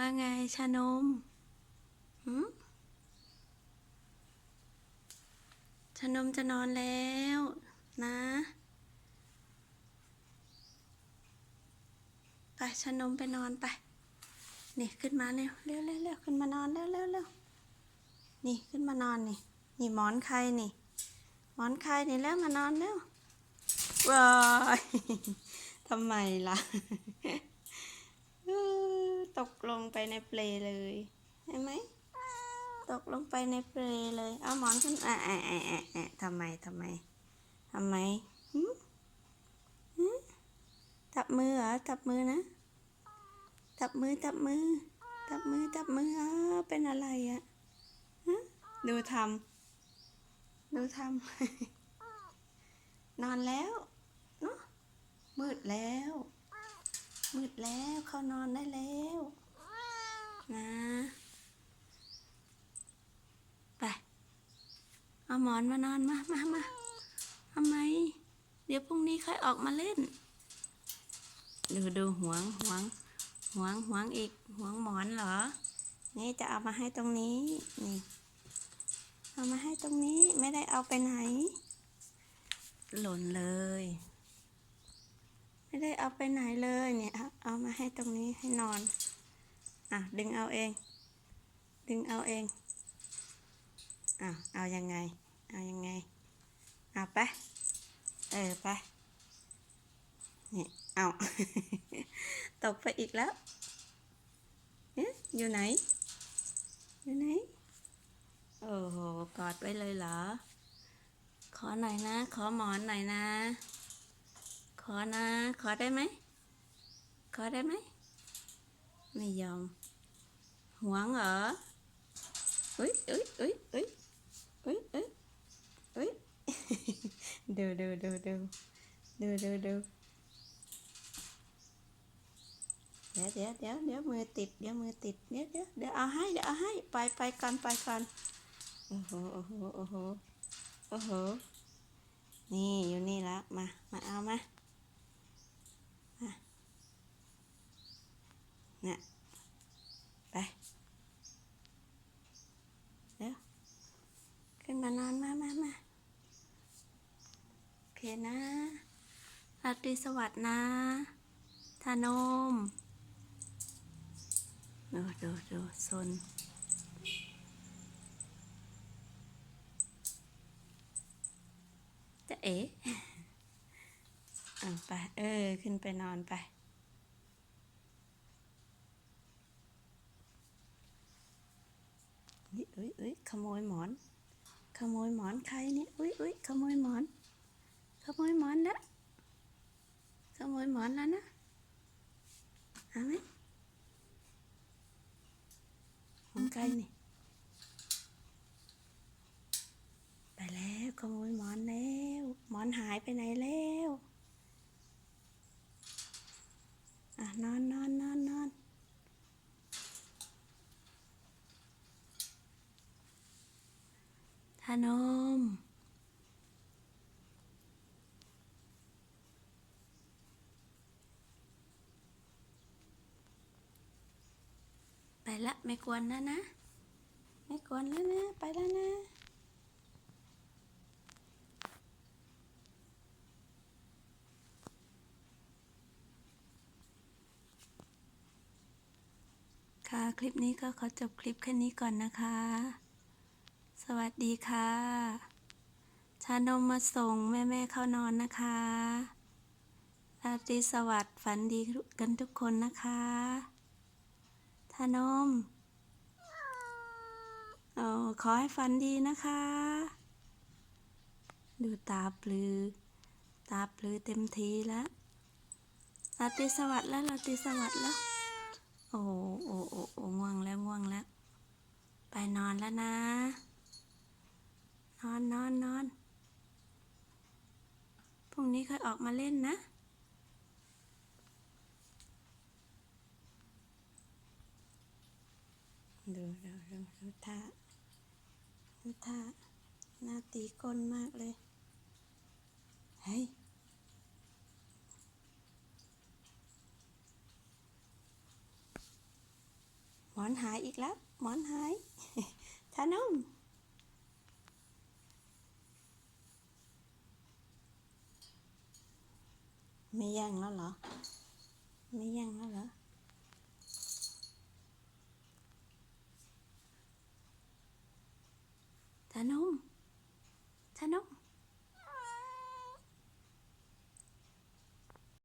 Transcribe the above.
ว่าไงชานมหืมชานมจะนอนแล้วนะไปชานมไปนอนไป นี่ขึ้นมาเร็วเร็วเร็วเร็วขึ้นมานอนเร็วเร็วเร็วนี่ขึ้นมานอนนี่ นี่หมอนใครนี่ หมอนใครนี่แล้วมานอนเร็วว้ายทำไมล่ะ ตกลงไปในเปลเลยเห็นไหมตกลงไปในเปลเลย เอาหมอนขึ้นอะอะอะอะอะทำไมทำไมทำไมหึหึจับมือเหรอจับมือนะจับมือจับมือจับมือจับมืออ้าเป็นอะไรอะฮะดูทำดูทำนอนแล้วเนาะมืดแล้ว มืดแล้วเข้านอนได้แล้ว นะ ไป เอาหมอนมานอนมามามาทำไม เดี๋ยวพรุ่งนี้ค่อยออกมาเล่น ดูดูหวงหวงหวงหวงอีกหวงหมอนเหรอ นี่จะเอามาให้ตรงนี้ นี่ เอามาให้ตรงนี้ไม่ได้เอาไปไหน หล่นเลย ไม่ได้เอาไปไหนเลยเนี่ยเอามาให้ตรงนี้ให้นอน อะดึงเอาเอง ดึงเอาเองอะเอายังไง เอายังไงเอาไปเออไปนี่เอาตกไปอีกแล้วเอ๊ะอยู่ไหน อยู่ไหนโอ้โหกอดไว้เลยเหรอ ขอหน่อยนะ ขอหมอนหน่อยนะ อนะ ขอได้ไหม ขอได้ไหม ไม่ยอม หวงเหรอเอ้ยเอ้ยเอ้ยเอ้ยเอ้ยเอ้ยเอ้ยดูดูดูดูดูดูดูเดี๋ยวเดี๋ยวเดี๋ยวเดี๋ยวมือติด เดี๋ยวมือติด เดี๋ยวเดี๋ยวเดี๋ยวเอาให้ เดี๋ยวเอาให้ ไปไปก่อนไปก่อนโอ้โห โอ้โห โอ้โห โอ้โห นี่อยู่นี่แล้ว มา มาเอามามา เนี่ยไปเดี๋ยวขึ้นมานอนมามามาโอเคนะราตรีสวัสดิ์นะทานมดูดูดูซนจะเอ๋อไป เออ ขึ้นไปนอนไป อุ๊ยอุ๊ยอุ๊ยขโมยหมอน ขโมยหมอนใครเนี่ยอุ๊ยอุ๊ยขโมยหมอน ขโมยหมอนแล้วขโมยหมอนแล้วนะเอาไหมของใครนี่ไปแล้วขโมยหมอนแล้ว หมอนหายไปไหนแล้วอะนอนนอนนอนนอน ทา นม ไปละไม่กวนแล้วนะ ไม่กวนแล้วนะ ไปแล้วนะค่ะ คลิปนี้ก็ขอจบคลิปแค่นี้ก่อนนะคะ วัสดีค่ะ ชานมมาส่งแม่แม่ๆเข้านอนนะคะ ราตรีสวัสดิ์ฝันดีกันทุกคนนะคะทานมโอ้ขอให้ฝันดีนะคะ ดูตาปลือ ตาปลือเต็มทีแล้ว ราตรีสวัสดิ์แล้วราตรีสวัสดิ์แล้ว โอ้โอ้โอ้ง่วงแล้วง่วงแล้ว ไปนอนแล้วนะ นอนนอนพรุ่งนี้ค่อยออกมาเล่นนะ ดูดูดูดูท่าดูท่าหน้าตีก้นมากเลย เฮ้ยอนหายอีกแล้ว หมอนหายทานุ่ม ไม่แย่งแล้วเหรอ ไม่แย่งแล้วเหรอธนุ่มธนุ่ม